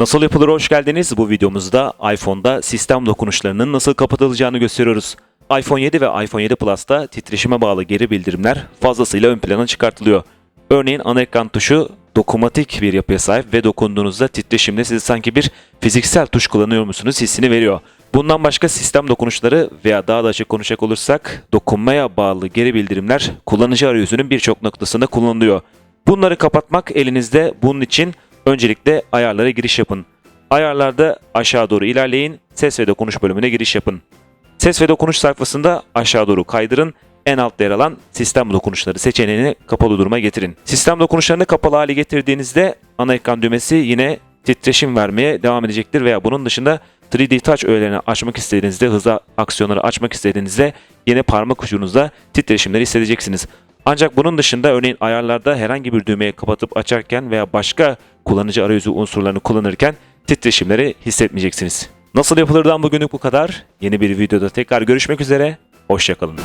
Nasıl yapılır hoş geldiniz. Bu videomuzda iPhone'da sistem dokunuşlarının nasıl kapatılacağını gösteriyoruz. iPhone 7 ve iPhone 7 Plus'ta titreşime bağlı geri bildirimler fazlasıyla ön plana çıkartılıyor. Örneğin ana ekran tuşu dokunmatik bir yapıya sahip ve dokunduğunuzda titreşimle sizi sanki bir fiziksel tuş kullanıyormuşsunuz hissini veriyor. Bundan başka sistem dokunuşları veya daha da açık konuşacak olursak dokunmaya bağlı geri bildirimler kullanıcı arayüzünün birçok noktasında kullanılıyor. Bunları kapatmak elinizde bunun için öncelikle ayarlara giriş yapın. Ayarlarda aşağı doğru ilerleyin, ses ve dokunuş bölümüne giriş yapın. Ses ve dokunuş sayfasında aşağı doğru kaydırın. En altta yer alan sistem dokunuşları seçeneğini kapalı duruma getirin. Sistem dokunuşlarını kapalı hale getirdiğinizde ana ekran düğmesi yine titreşim vermeye devam edecektir veya bunun dışında 3D Touch öğelerini açmak istediğinizde, hıza aksiyonları açmak istediğinizde yine parmak ucunuzda titreşimleri hissedeceksiniz. Ancak bunun dışında örneğin ayarlarda herhangi bir düğmeyi kapatıp açarken veya başka kullanıcı arayüzü unsurlarını kullanırken titreşimleri hissetmeyeceksiniz. Nasıl yapılırdan bugünlük bu kadar. Yeni bir videoda tekrar görüşmek üzere. Hoşçakalın.